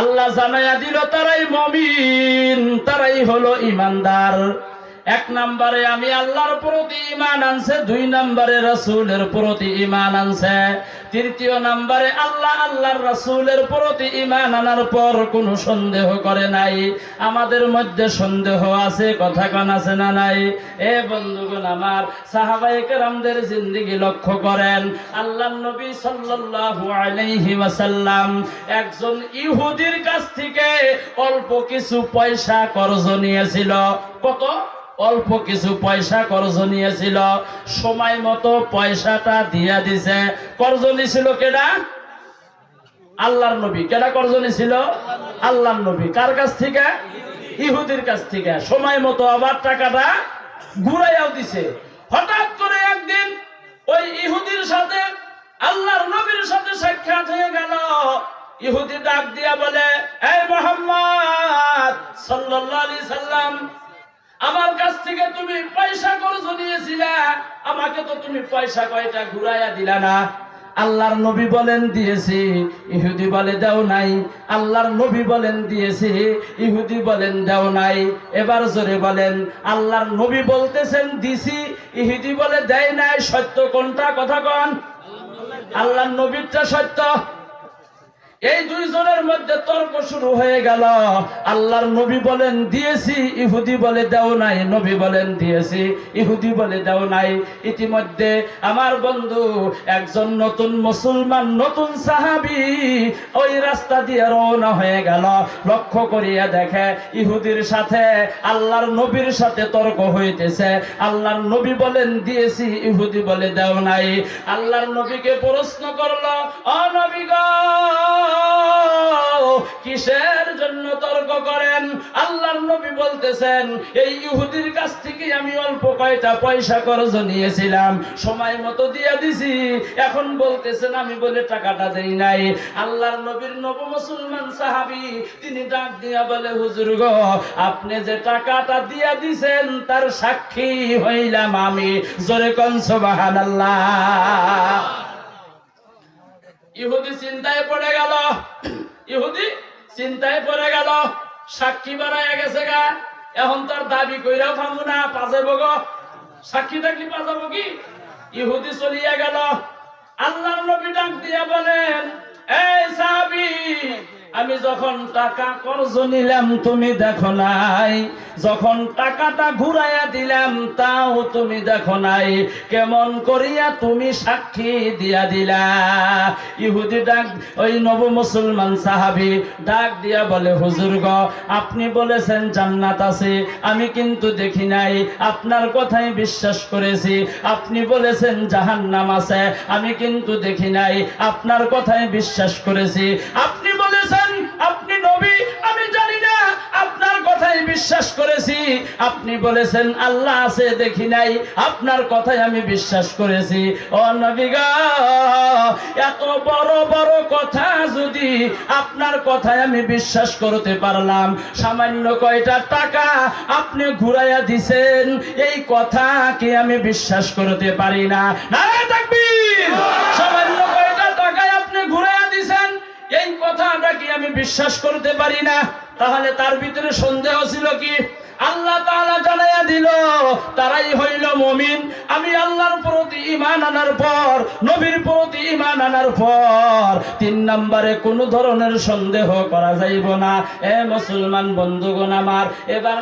আল্লাহ জানাইয়া দিল তারাই মমিন তারাই হলো ইমানদার। এক নম্বরে আমি আল্লাহর প্রতি ইমান আনছে, দুই নম্বরে রসুলের প্রতি ইমান আনছে। তৃতীয় নম্বরে আল্লাহ আল্লাহর রসুলের প্রতি ইমান আনার পর কোনো সন্দেহ করে নাই। আমাদের মধ্যে সন্দেহ আছে, কথা কান আছে না নাই? এ বন্ধুগণ আমার, সাহাবায়ে কেরামদের জিন্দেগি লক্ষ্য করেন। আল্লাহ নবী সাল্লাল্লাহু আলাইহি ওয়াসাল্লাম একজন ইহুদির কাছ থেকে অল্প কিছু পয়সা কর্জ নিয়েছিল। কত? অল্প কিছু পয়সা কর্জ নিয়েছিল। সময় মতো পয়সাটা দিয়া দিছে। কর্জ নিছিল কেডা? আল্লাহর নবী। কেডা কর্জ নিছিল? আল্লাহর নবী। কার কাছ থেকে? ইহুদির কাছ থেকে। সময় মতো আবার টাকাটা ঘুরাইয়াও দিছে। হঠাৎ করে একদিন ওই ইহুদির সাথে, আল্লাহর নবীর সাথে সাক্ষাৎ হয়ে গেল। ইহুদি ডাক দিয়া বলে, এই মোহাম্মদ, সাল্লাল্লাহু আলাইহি সাল্লাম আমার কাছ থেকে তুমি পয়সা কর্জ নিয়েছিলে, আমাকে তো তুমি পয়সা কয়টা ঘুরাইয়া দিলা না? আল্লাহর নবী বলেন, দিয়েছি। ইহুদি বলে, দাও নাই। আল্লাহর নবী বলেন, দিয়েছি। ইহুদি বলেন, দাও নাই। এবার জোরে বলেন, আল্লাহর নবী বলতেছেন, দিছি। ইহুদি বলে, দেয় নাই। সত্য কোনটা? কথা কন। আল্লাহর নবীরটা সত্য। এই দুইজনের মধ্যে তর্ক শুরু হয়ে গেল। আল্লাহর নবী বলেন, দিয়েছি। ইহুদি বলে, দাও নাই। নবী বলেন, দিয়েছি। ইহুদি বলে, দাও নাই। ইতিমধ্যে আমার বন্ধু একজন নতুন মুসলমান, নতুন সাহাবি ওই রাস্তা দিয়ে রওনা হয়ে গেল। লক্ষ্য করিয়া দেখে ইহুদির সাথে আল্লাহর নবীর সাথে তর্ক হইতেছে। আল্লাহর নবী বলেন, দিয়েছি। ইহুদি বলে, দাও নাই। আল্লাহর নবীকে প্রশ্ন করল অ নবী গো কিসের জন্য তর্ক করেন? আল্লাহর নবী বলতেছেন, এই ইহুদির কাছ থেকে আমি অল্প কয়টা পয়সা খরচ নিয়েছিলাম, সময় মতো দিয়ে দিছি। এখন বলতেছেন, আমি বলে টাকাটা দেই নাই। আল্লাহর নবীর নব মুসলমান সাহাবি, তিনি ডাক দিয়া বলে, হুজুর গো, আপনি যে টাকাটা দিয়া দিছেন, তার সাক্ষী হইলাম আমি। জোরে কন সুবহানাল্লাহ। ইহুদি চিন্তায় পড়ে গেল। ইহুদি চিন্তায় পড়ে গেল। সাক্ষী বানায় গেছে গা। এখন তার দাবি কইরা ফাঙ্গু না পাজে বগ সাক্ষী থাকলে পাজাবো কি? ইহুদি চলিয়া গেল। আল্লাহ নবী ডাক দিয়া বলেন, এই সাহাবি আমি যখন টাকা কর্জ নিলাম, তুমি দেখো নাই। যখন টাকাটা ঘুরাইয়া দিলাম, তাও তুমি দেখো নাই। কেমন করিয়া তুমি সাক্ষী দিয়া দিলা। ইহুদি ডাক, ওই নব মুসলমান সাহাবি ডাক দিয়া বলে, হুজুর গ, আপনি বলেছেন জান্নাত আছে। আমি কিন্তু দেখি নাই। আপনার কথাই বিশ্বাস করেছি। আপনি বলেছেন জাহান্নাম আছে। আমি কিন্তু দেখি নাই। আপনার কথাই বিশ্বাস করেছি। আপনি নবী, আমি জানি না, আপনার কথাই বিশ্বাস করেছি। আপনি বলেছেন, আল্লাহ আছে, দেখি নাই। আপনার কথাই আমি বিশ্বাস করেছি। ও নবী এত বড় বড় কথা যদি আপনার কথায় আমি বিশ্বাস করতে পারলাম, সামান্য কয়টা টাকা আপনি ঘুরাইয়া দিছেন, এই কথা কথাকে আমি বিশ্বাস করতে পারি না। নারায় তাকবীর! বিশ্বাস করতে পারি না, তাহলে তার ভিতরে সন্দেহ ছিল কি? আল্লাহ তাআলা জানাইয়া দিল, তারাই হইল মুমিন। আমি আল্লাহর প্রতি ঈমান আনার পর, নবীর প্রতি ঈমান আনার পর, তিন নম্বরে কোনো ধরনের সন্দেহ করা যাইব না। এ মুসলমান বন্ধুগণ আমার, এবার